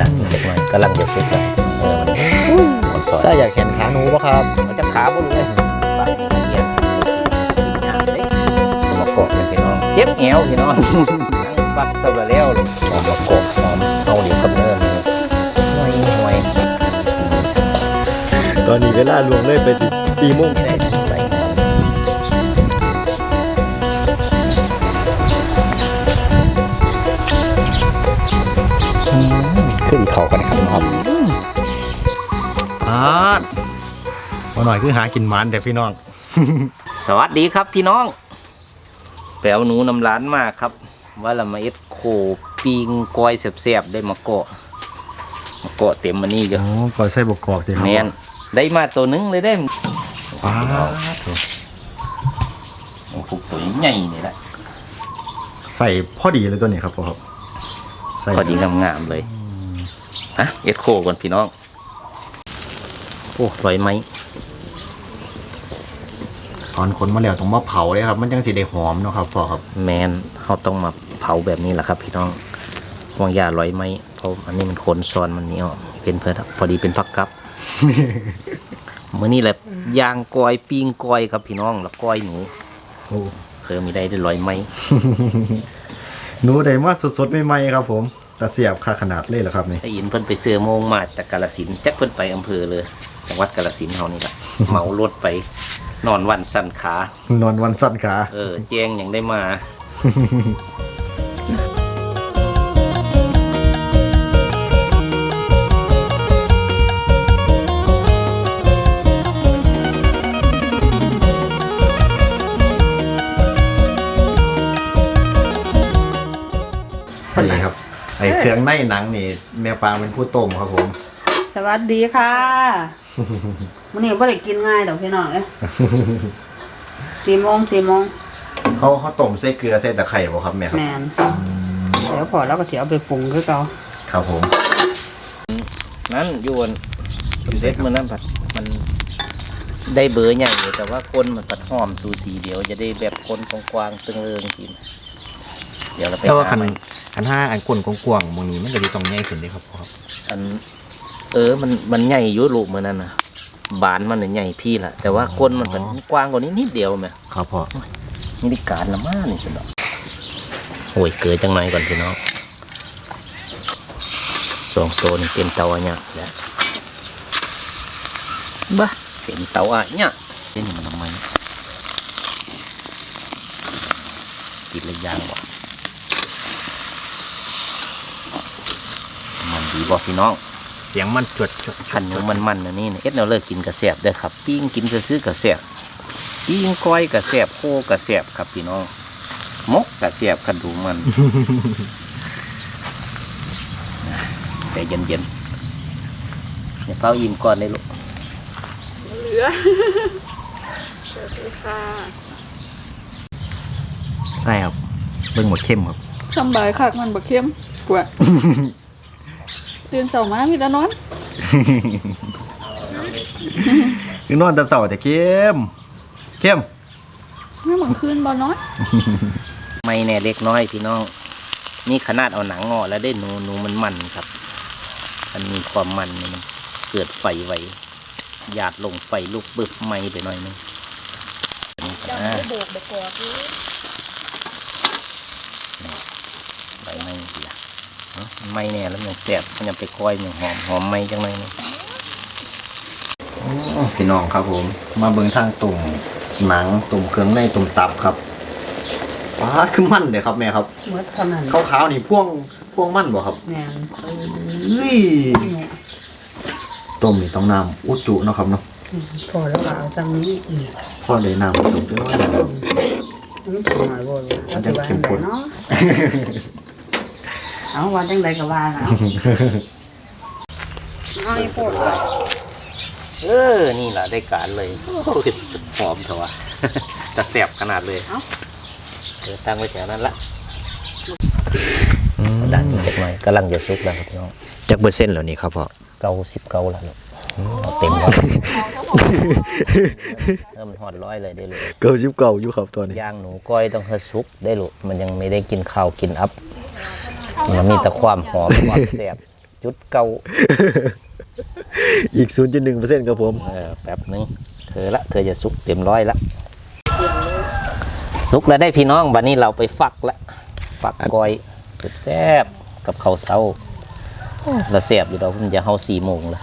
ดันอีกจักหน่อยกำลังจะสุกแล้วเออมันสอนใช่อยากเห็นขาหนูปะครับมันจะขาบ่รู้เลยปากมันเยี่ยมกินยากเลยมากอกเลยพี่น้องเจ็บแอวพี่น้องนั่งฟักซะแล้วเลยหอมมากอกหอมเอาเดี๋ยวกับเนินเลยห่วยห่วยตอนนี้เวลารวมเลยไปตีโมงไม่ได้ใส่คืออีกเขากันครับครับอ่ามาหน่อยคือหากินหมันแต่พี่น้อง สวัสดีครับพี่น้อง แปลวหนูน้ำร้านมากครับ ว่าละมาเอ็ดโคปิงกอยเสียบๆได้มาเกาะมาเกาะเต็มมันนี่เยอะอ๋อก่อยใส่บกกอกดีครับแมนได้มาตัวหนึงเลยได้ว้าพี่น้องวโอ้โหตัวใหญ่นี่แหละใส่พอดีเลยตัวนี้ครับพ่อครับ ใส่พอดีงามๆเลย ฮะเอ็ดโคก่อนพี่น้อง โอ้ลอยไหมตอนขนมาแล้วต้องมาเผาเลยครับ มันจังสีได้หอมเนาะครับพ่อครับแมนเขาต้องมาเผาแบบนี้แหละครับ พี่น้องห่วงยาลอยไหมเพราะอันนี้มันขนซ้อนมันเหนี่ยวเป็นเพื่อพอดีเป็นพักกับมื่อนี้แหละยางกอยปิ้งกอยครับพี่น้องแล้วกอยหนูโอ้เพิ่มมีได้ได้ลอยไหมหนูได้มาสดๆใหม่ๆครับผม ตะเสียบค่าขนาดเลยเหรอครับนี่ ได้ยินเพิ่นไปเสือโมงมาจากกาลสินธุ์จักเพิ่นไปอำเภอเลยจังหวัดกาลสินธุ์เฮานี่แหละ เหมารถไป นอนวันสั่นขา นอนวันสั้นขา เออแจ้งยังได้มา ในหนังนี่ แม่ปางเป็นผู้ต้มครับผม สวัสดีค่ะวันนี้ไม่ได้กินง่ายดอกพี่น้องเอ้ยสี่โมงสี่โมงเขาเขาต้มใส่เกลือใส่ตะไคร่บ่ครับแม่ครับแมนเดี๋ยวพอแล้วก็เสียเอาไปปรุงคือเก่าครับผม นั่นอยวนเซ็ตมื้อนั้นผัดมันได้เบอร์ใหญ่อยู่แต่ว่าคนมันผัดหอมสูสีเดียว จะได้แบบคนกว้างๆตึงเริงกิน เดี๋ยวเราไปแต่ว่าหาคันใหม่ คันห้าอันกลนกว้างๆหมองนี้มันก็จะต้องใหญ่ขึ้นเด้ครับพ่อครับอันเออมันมันใหญ่อยุลูกมือนั่นนะบานมันน่ะใหญ่พี่ละแต่ว่าก้นมันเป็นกว้างกว่านี้นิดเดียวไหมครับพ่อนี่ดิการละมานี่สุดอกโอ้ยเกิดจังไหนก่อนพี่น้องสองตัวนี่เต็มเตาอะเนี่ยแหละบ้าเต็มเตาอะเนี่ยเล่นมันทำไมกินเลยยางวะ มันดีบ่พี่น้องเสียงมันจวดจวดขันหนูมันมันๆนะนี่นะเอ็ดเราเลิกกินกระแสบเด้อครับปิ้งกินซื้อๆกระแสบปิ้งก้อยกระแสบโคกระแสบครับพี่น้องมกกระแสบขันดูมันใจเย็นๆอย่าเป้าอิ่มก่อนเลยลูกใช่ครับเบิ่งหมดเข้มครับสำบายคักมันบ่เข้มกว่า ตื่นเช้ามามีแต่นอนคือนอนแต่เสาแต่เข้มเข้มไม่เหมือนคืนบ่นอนไม่แน่เล็กน้อยพี่น้องนี่ขนาดเอาหนังงอแล้วได้หนูหนูมันมันครับ มันมีความมันนี่มันเกิดไฟไวหยาดลงไฟลุกบึบไหม้ไปหน่อยนึงอ่าใบไม้ดีละเอ้ามัน ไม่แน่แล้วมันแสบมันยังไปคอยมันหอมหอมไม่จังเลยนี่พี่น้องครับผม มาเบิ่งทางตุ่มหนังตุ่มเครื่องในตุ่มตับครับปาดคือมันเลยครับแม่ครับเมื่อเท่านั้นขาวๆนี่พ่วงพ่วงมันบ่ครับแมนเฮ้ยต้มนี่ต้องน้ำอุจจุเนาะครับเนาะพอแล้วก็เอาจังนี้อีกพอได้น้ำตุ่มจังน้อยนี่ถูกหน่อยบ่เลยมันจะเข้มข้นเนาะ เอาว่าจังไดก็ว่าแล้วเอาอีกพวกเออ นี่แหละได้การเลยโอ้ยหอมเถอะวะ จะแสบขนาดเลยเดี๋ยวตั้งไว้แถวนั้นละดันอีกจักหน่อยกำลังจะซุกแล้วครับพี่น้องจักเปอร์เซ็นต์แล้วนี่ครับพ่อเก้าสิบเก้าแล้วลูกเอาเต็มแล้วเริ่มนหอดร้อยเลยได้เลยเก้าสิบเก้าอยู่ครับตอนนี้ย่างหนูก้อยต้องเฮดซุกได้ลูกมันยังไม่ได้กินข้าวกินอัพ มันมีแต่ความหอมความแซ่บจุดเก่าอีก 0.1%ครับผมเออแป๊บหนึงเธอละเธอจะสุกเต็มร้อยละสุกแล้วได้พี่น้องวันนี้เราไปฟักละฟักกอยแซ่บๆกับข้าวเช้าเราแซ่บอยู่เราผมจะเฮาสี่โมงละ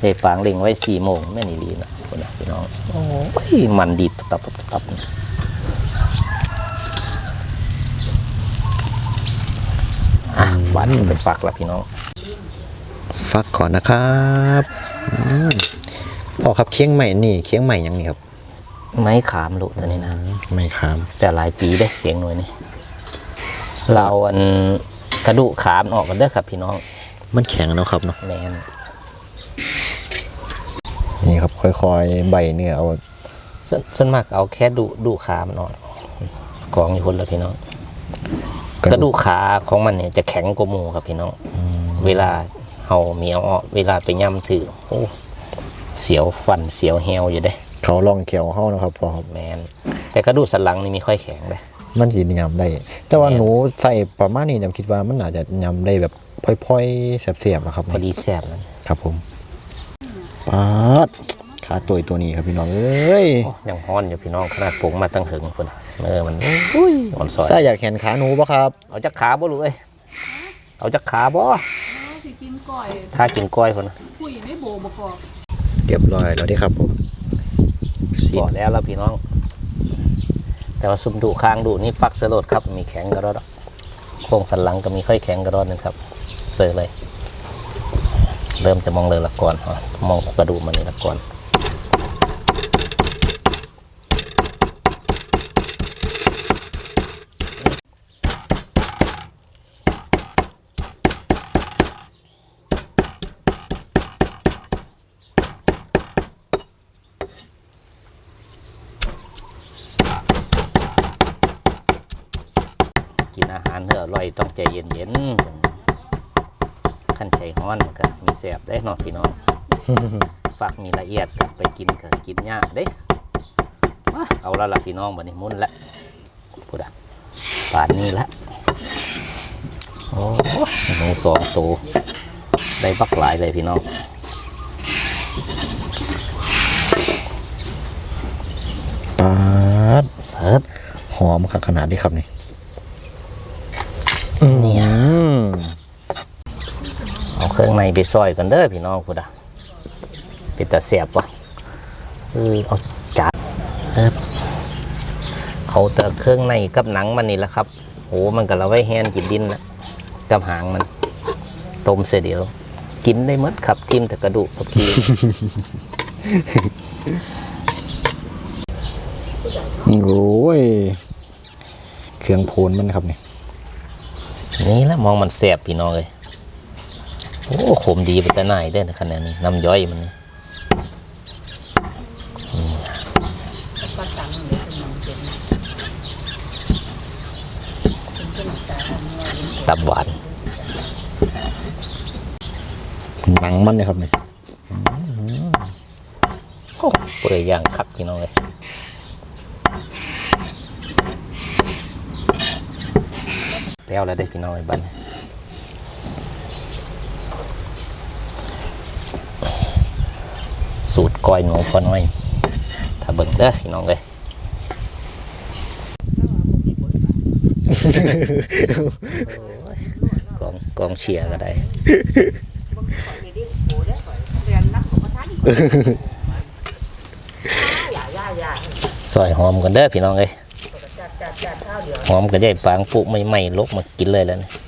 ได้ปางเล็งไว้สี่โมงแม่นี่ลีนะคนนะพี่น้องโอ้ยมันดีตับตับตับตับอะ หวานไปฟักละพี่น้องฟักก่อนนะครับอืมพ่อครับเคียงใหม่นี่เคียงใหม่ยังนี่ครับ ไม้ขามลูกตัวนี้นะไม่ขาม แต่หลายปีได้เสียงหน่วยนี่เราอันกระดูกขามนออกกันเด้อครับ พี่น้อง มันแข็งแล้วครับเนาะแมนนี่ครับ ค่อยๆ ใบเนื้อเอาส่วนส่วนมากเอาแค่ดูดูขามนออกกองอยู่คนละพี่น้อง กระดูกขาของมันเนี่ยจะแข็งกว่าหมูครับพี่น้อง เวลาเฮาเมียวออกเวลาไปย่ำถือโอ้เสียวฟันเสียวเฮวอยู่เด้ เขาลองเขียวเฮานะครับพ่อครับแมนแต่กระดูกสันหลังนี่มีค่อยแข็งเลยมันสิยำได้ แต่ว่าแม่นหนูใส่ประมาณนี้จำคิดว่ามันอาจจะยำได้แบบพลอยๆแสบๆนะครับพอดีแซ่บนั่นครับผมปาดขาตัวตัวนี้ครับพี่น้องเอ้ยโอ้ยังฮ้อนอยู่พี่น้องขนาดปรุงมาตั้งถึงคน เออมันอุ้ยมันซอยใส่อยากเห็นขาหนูปะครับเอาจักขาบ่ลูกเอ้ยเอาจักขาบ่สิกินก้อยถ้ากินกล้อยคนน่ะคุยในโบบ่กอกเรียบร้อยแล้วเด้ครับผมสิบอกแล้วแล้วพี่น้อง แต่ว่าซุ่มดุค้างดุนี่ฟักเสลดครับ มีแข็งกระรอดโครงสันหลังก็มีค่อยแข็งกระรอดนึงครับ เสือเลย เริ่มจะมองเลยละก่อนอ๋อมองกระดูกมันนี่ละก่อนกินอาหารเถอะอร่อย ต้องใจเย็นๆขั้นใจฮ้อนก็มีแสบได้เนาะพี่น้องฝักมีละเอียดกับไปกินก็กินยากเด้มาเอาและล่ะพี่น้องบัดนี้มุนละพูดอะป่านนี้ละโอ้หนูสองตัวได้บักหลายเลยพี่น้องปาดเพิบหอมครับขนาดนี้ครับนี่ เนี่ย อืม เอาเครื่องในไปซอยกันเด้อพี่น้องพูดอะเป็นตาเสียบวะเออเอาจานเอิบเอาแต่เครื่องในกับหนังมันนี่แหละครับโอ้มันก็ละไว้แฮนกินดินละกับหางมันต้มเสียเดียว กินได้หมดครับทิมแต่กระดูกกับขี้โอ้ยเครื่องโพนมันครับนี่นี่แหละมองมันแสบพี่น้องเลยโอ้ขมดีไปแต่ไหนายได้อขนาดนี้น้ำย่อยมันนี่ตับหวานหนังมันเนี่ยครับเนี่โอ้เปื่อยย่างคักพี่น้องเลยแล้วแล้วได้พี่น้องไอ้บัน สูตรก้อยหนูพอน้อย ถ้าเบิ่งเด้อพี่น้องเลยกองกองเชียร์ก็ได้ซอยหอมกันเด้อพี่น้องเอ้ยหอมก็ได้ปางปุไม่ไหม่ลกมากินเลยแล้วนี่โ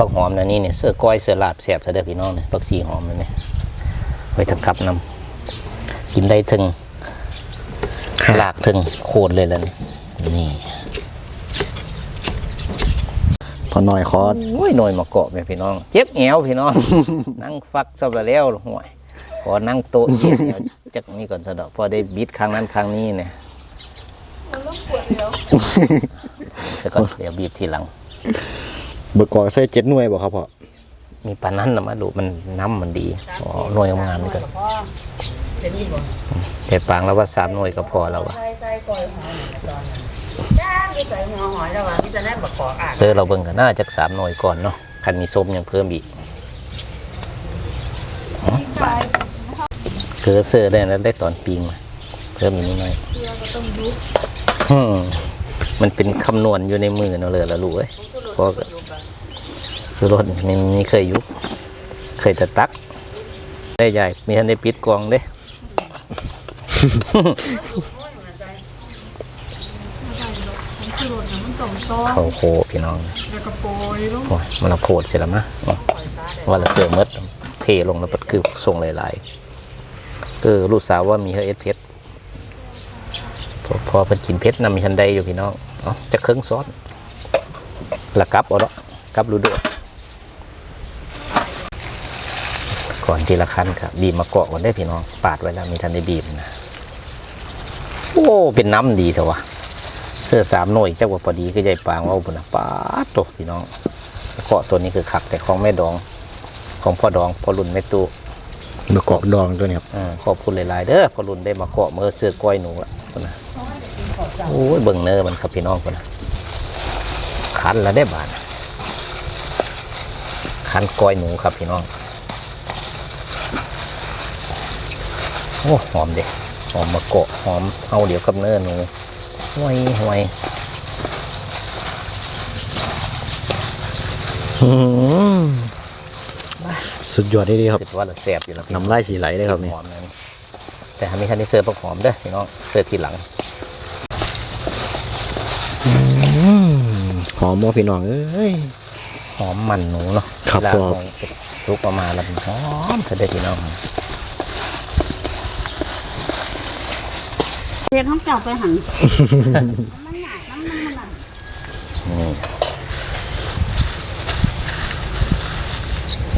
อ้ขันผักหอมนะนี่เนี่ยเสื้อก้อยเสื้อลาบแสบซะเด้อพี่น้องเนี่ยผักสีหอมนั่นเนี่ยไว้ทักกับนำกินได้ถึงลากถึงโคนเลยแล้วนี่นี่พอหน่อยคอโอ้ยหน่อยมาเกาะแม่พี่น้อง เจ็บแอวพี่น้อง นั่งฟักซบแล้วห่วยขอนั่งโต๊ะเจ็บแอวจักนี้ก่อนสะดอกพอได้บิดครั้งนั้นครั้งนี้เนี่ยสก่อนเดี๋ยวบีบทีหลัง เบอร์กอใส่เจ็ดหน่วยบ่ครับพ่อมีปานนั้นนะมาดูมันน้ำมันดีอ๋อหน่วยงามๆนี่กันแต่ปางแล้วว่าสามหน่วยก็พอแล้ววะใส่ใส่ก้อยหอมตอนนั้นจ้ามีใส่หัวหอยแล้วว่ามีจะได้บักกอกอะเสื้อเราเบิ่งกันน่าจะสามหน่วยก่อนเนาะคันมีส้มยังเพิ่มอีกคือเสื้อได้แล้วได้ตอนปีงมาเพิ่มอีกนิดหน่อยอืมมันเป็นคำนวณอยู่ในมือเนาะเลยละลูกเอ้ยเพราะก็สุรสมันมีเคยอยุเคยจะตัก ได้ใหญ่ มีทันได้ปิดกองเด้เขาโคพี่น้องแล้วก็โปรยลงโอ้ยมันเอาโพดเสร็จแล้วมะอ๋อว่าละเสือมดเทลงแล้วปัดคือส่งหลายๆเออลูกสาวว่ามีเฮอเอสเพชรพอพอเป็นกินเพชรนำมีทันใดอยู่พี่น้องเอ๋อจะเครื่องซ้อนละกลับเอาละกลับรูด้วย ก่อนทีละขั้นครับบีบมาเกาะก่อนได้พี่น้องปาดไว้แล้วมีทันได้บีบนะโอ้เป็นน้ำดีเถอะวะเสื้อสามหน่วยเจ้าว่าพอดีก็ใหญ่ปางว่าบุญนะปาดโตพี่น้องเกาะตัวนี้คือขักแต่ของแม่ดอง ของพ่อดองพ่อรุ่นแม่ตู้มะกอกดองตัวนี้ครับอ่าขอบคุณหลายๆเด้อพ่อรุ่นได้มาเกาะเมื่อเสื้อก้อยหนูอะพุ่นนะโอ้ยเบิ่งเนอมันครับพี่น้องคนนะคันแล้วได้บานคันก้อยหนูครับพี่น้อง โอ้หอมเด็หอมมาเกาะหอมเอาเดี๋ยวกับเนื้อหนูห่วยห่วยอืมสุดยอดดีครับคิดว่าเราแสบอยู่แล้วพี่น้ำลายสีไหลเลยครับนี่หอมนั้นแต่ทำให้ท่านได้เสิร์ฟผักหอมเด้อพี่น้องเสิร์ฟทีหลังหอมมอพี่น้องเอ้ยหอมมันหนูเนาะครับเวลาผมของลุกออกมาแล้วมันหอมเธอได้อพี่น้อง เฮ็ดห้องเจ้าไปหันนี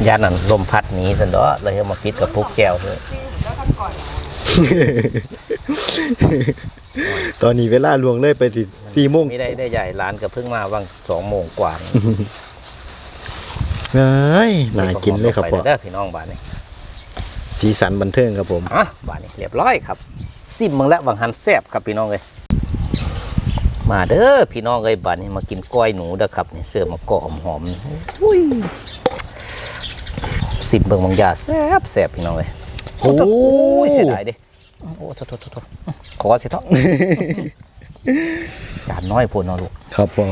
่ยานั่นลมพัดหนีสันเดอเลยเอามาปิดกับพุกแก้วเถอะตอนนี้เวลาลวงเลยไปติสี่โมงไม่ได้ได้ใหญ่ร้านก็เพิ่งมาว่างสองโมงกว่านี่เอ้ยน่ากินเลยครับไปพ่อเด้อพี่น้องบ้านนี้สีสันบันเทิงครับผมอะบ้านนี้เรียบร้อยครับ ซิมมึงแล้ววังหันแซ่บครับพี่น้องเลยมาเด้อพี่น้องเลยบ้านนี้มากินก้อยหนูเด้อครับนี่เสื้อมะกอกหอมๆอุ้ยสิบเบิ่งบางยาแซ่บแซ่บพี่น้องเลยโอ้โอ้ยเสียดายเด้โอ้โทษโทษโทษโทษขอเสียเถอะจานน้อยพูดเนาะลูกครับพ่อ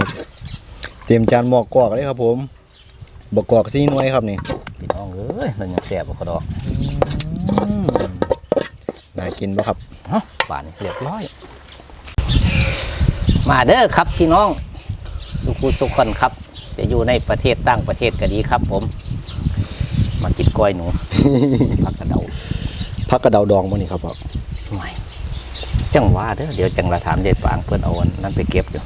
เตรียมจานหมอกกอกเลยครับผมบกกอกซีหน่วยครับนี่พี่น้องเอ้ยนั่นยังแซ่บบ่กระดอก น่ากินปะครับเอ้าบ้านนี้เรียบร้อย มาเด้อครับพี่น้อง สุขุสุขคนครับ จะอยู่ในประเทศต่างประเทศก็ดีครับ ผม มากินก้อยหนู ผักกระเดาพักกระเดาดองมั้นี่ครับพ่อไม่จังว่าเด้อเดี๋ยวจังละถามเด็ดปางเพื่อนเอาอันนั้นไปเก็บอยู่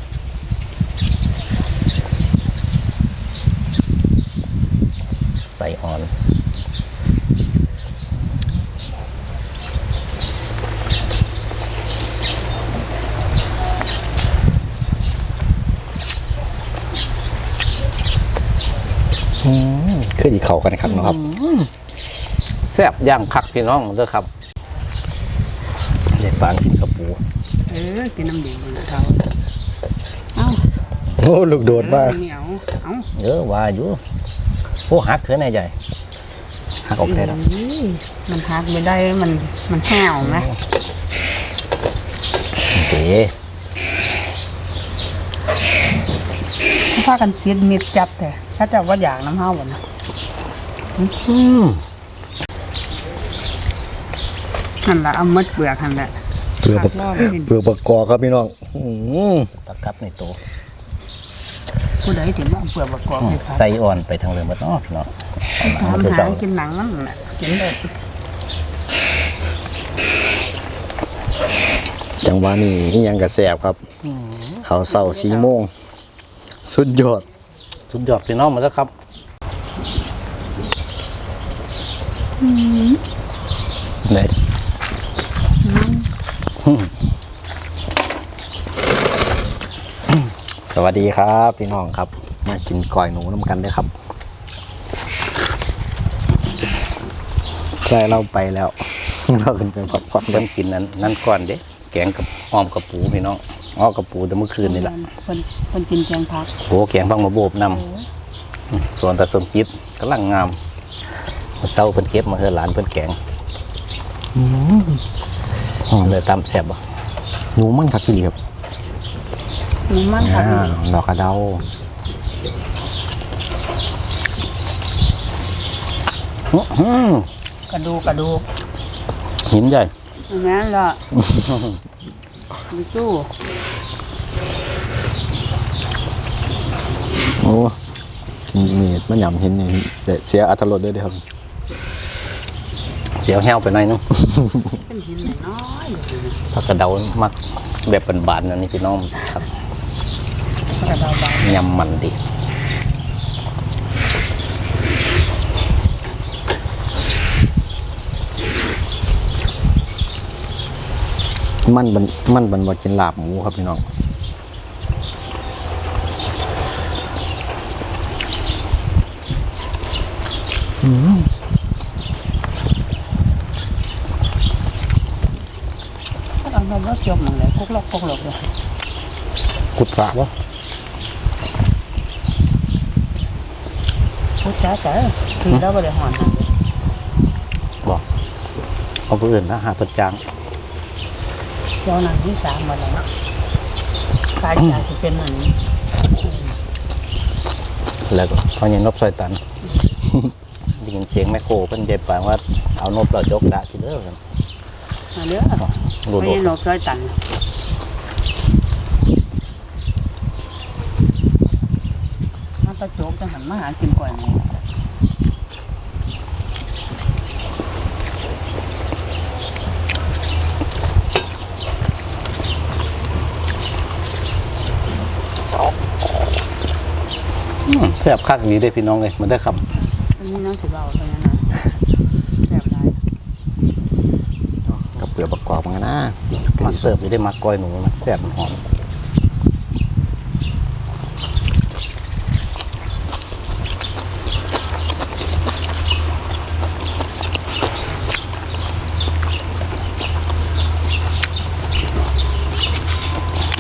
ใส่อ่อน คืออีเข่ากันครับเนาะครับแซ่บย่างคักพี่น้องเด้อครับเด็ดปางกินกระปูเออกินน้ำเดียวนะเขาเอ้าโอ้ลูกโดดมากเหนียวเอ้าเออว่าอยู่พวกหักเถอะนายใหญ่หักออกได้แล้วอุ้ยมันพักไม่ได้มันมันแห้วไหมเก๋ พากันเสียดมิดจับแต่ถ้าเจะว่าอยากน้ำเฮาบ่นะอืมหันละเอามัดเปลือกหันละเปลือกบักรอบกินเปลือกบักกอกครับพี่น้องอื้อหือตะกับในโตผู้ใดถึงว่าเอาเปลือกประกอบให้ครับใส่อ่อนไปทางเรือหมดเนาะพี่น้องเอาหนังมันคือทำหาเก่ากินหนังนั่นแหละกินได้จังหวะนี้อิหยังกระแสบครับ เขาวเศร้าสีโมง สุดยอด สุดยอดพี่น้องหมาแล้วครับเลยสวัสดีครับ พี่น้องครับ มากินก่อยหนูน้ำกันด้วยครับใช่เราไปแล้ว เราขึ้นไปพักผ่อนกัเริ่นมกินนั้นนั่นก่อนเด้แกงกับหอมกับปูพี่น้อง อ๋อกระปูแต่เมื่อคืนนี่แหละเพิ่นเพิ่นกินแกงผักโอ้แกงฟังมาโบบนโอ้ยำส่วนตาสมจิตกำลังงามมาเศร้าเพิ่นเก็บมาเฮือหลานเพิ่นแกงอืมเลยตำแซ่บบ่หนูมันครับพี่หลีครับหนูมันผัอ่ากดอกกระเดาอื้อหือกระดูกกระดูกหินใหญ่อันนั้นล่ะมีตู้ โอ้มีดมันหยำเห็นนี่เดี๋ยวเสียอัตรรสด้วยเด้อครับ เสียวแห้วไปหน่อยนึงเป็นหินน้อยๆผักกระเดามักแบบบานๆนั่นนี่พี่น้องครับกระดาษบางยำมันดีมันบันมันบันว่ากินลาบหมูครับพี่น้อง เอาเราเลิกยกมันเลยพวกลอกพวกหลอกเลยกุดฝากวะพูดจ้าจ้าคือเราบริหารนะบอกเอาผู้อื่นนะหาตัวจางเจ้าหนังที่สามมาแล้วนะกายใจจะเป็นเหมือนแล้วก็พอยังนบซอยตันได้ ยินเสียงแม่โคเพิ่นเจ็บปางว่าเอานบเรายกละทีเด้อมาเด้อรูดไม่โลใช่หลอกร้อยตันมาตะโจกจังหันมาหากินก่อนไงอืมแซ่บคักดีเด้อพี่น้องเลยมันได้อครับ อันนี้น้องถือเบาเท่านั้นนะแบบไรกับเปลือกประกอบมันนะมาเสิร์ฟอยู่ได้มากก้อยหนูนะแซ่บมันหอม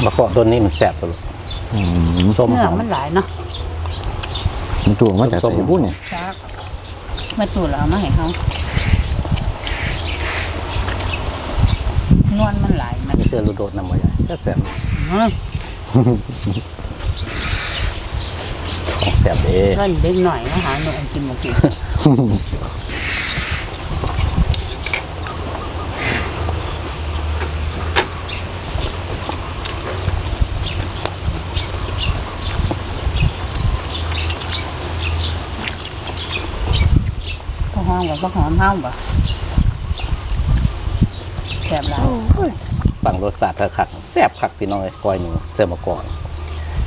มะกอกต้นนี้มันแซ่บปะลูกอืมส้มเนื้หออมมันหลายเนาะมันตัวมาจากส้มใส่บุ้นเนี่ยจัก มาตูดแล้วเอามาให้เขานวลมันหลายมันมีเสื้อลูโดดนำมาใหญ่แซ่บเฮ้ยๆของแซ่บเด้เล่นเด็กหน่อยมาหาหนูกินหมกกิน อมกับข้าวหอมเฮาบ่แซ่บหลายฝั่งรสชาติคักๆแซ่บคักพี่น้องเอ้ยก้อยหนูเจอมาก่อน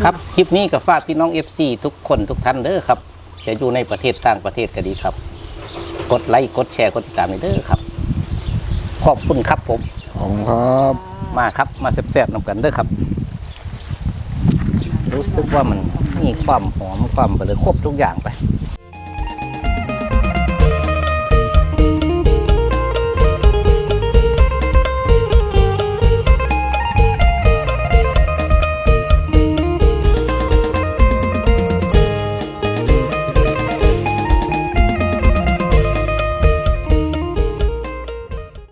ครับคลิปนี้ก็ฝากพี่น้อง FC ทุกคนทุกท่านเด้อครับ จะอยู่ในประเทศต่างประเทศก็ดีครับ กดไลค์กดแชร์กดติดตามให้เด้อครับ ขอบคุณครับผมของครับ มาครับมาแซ่บๆนำกันเด้อครับ รู้สึกว่ามันมีความหอมความไปเลยครบทุกอย่างไป